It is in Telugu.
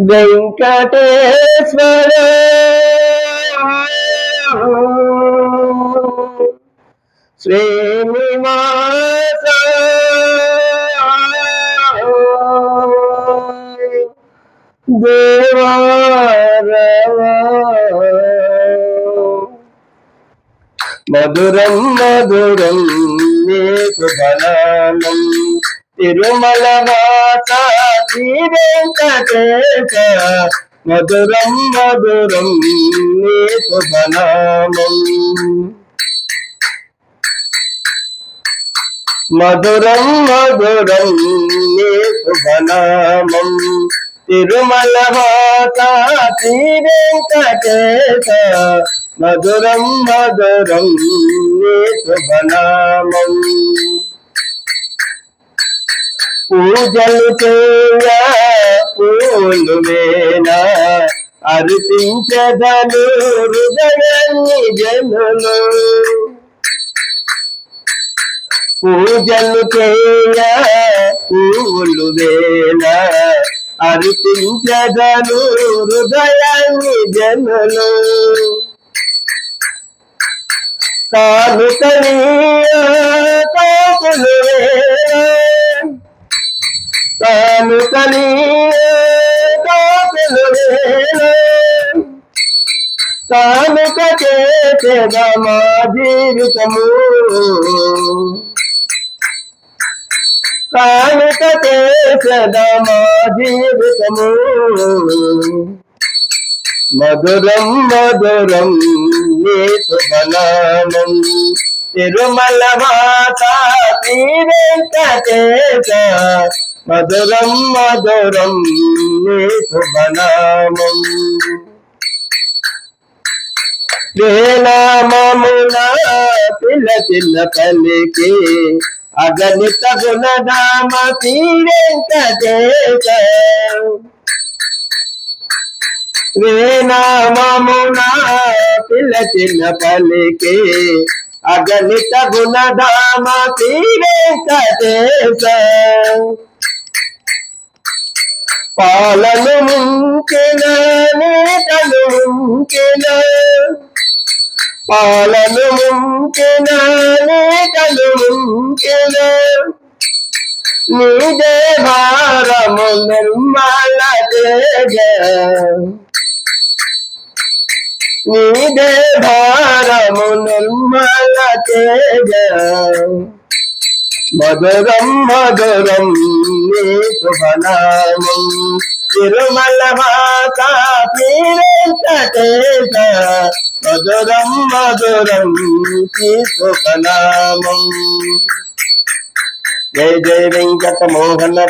വെങ്കടേശ്വര ശ്രീനിവാസ ദേവാരവ മധുരം മധുരം നീ സുബലാനം തിരുമലവാസ శ్రీ మధురం మధురం నీకు బలానం మధురం మధురం నీకు బలామం తిరుమల వాస శ్రీ వెంకటేశ మధురం మధురం నీకు బలామం పూజలు చేయ పూలు వేల అర్పించదలు హృదయాన్ని జనులు. పూజలు చేయ పూలు వేల అర్పించదలు హృదయాన్ని జనులు. కానుకనీయ కాకులు కానుకనీయ కానుక చేసేద మా జీవితము? కానుక చేసేద మా జీవితము? మధురం మధురం నీ శుభనామం. తిరుమల మాత శ్రీ వెంకటేశ మధురం మధురం నీ శుభనామం. వేనామమున పిల్ల పిల్ల పల్లికి అగణిత గుణధామ శ్రీ వెంకటేశ వేనామమున పిల్ల చిన్న పల్లికి అగణిత గుణధామ శ్రీ వెంకటేశ పాలను ముంకిన నేతలు ముంకిన. పాలను ముంకిన నేతలు ముంకిన. నీదే భారము నిర్మల తేజ నీదే భారము నిర్మల తేజ మధురం మధురం నీ శుభనామం? తిరుమల మాత వెంకటేశ మధురం మధురం నీ శుభనామం? జయ జయ వెంకట మోహన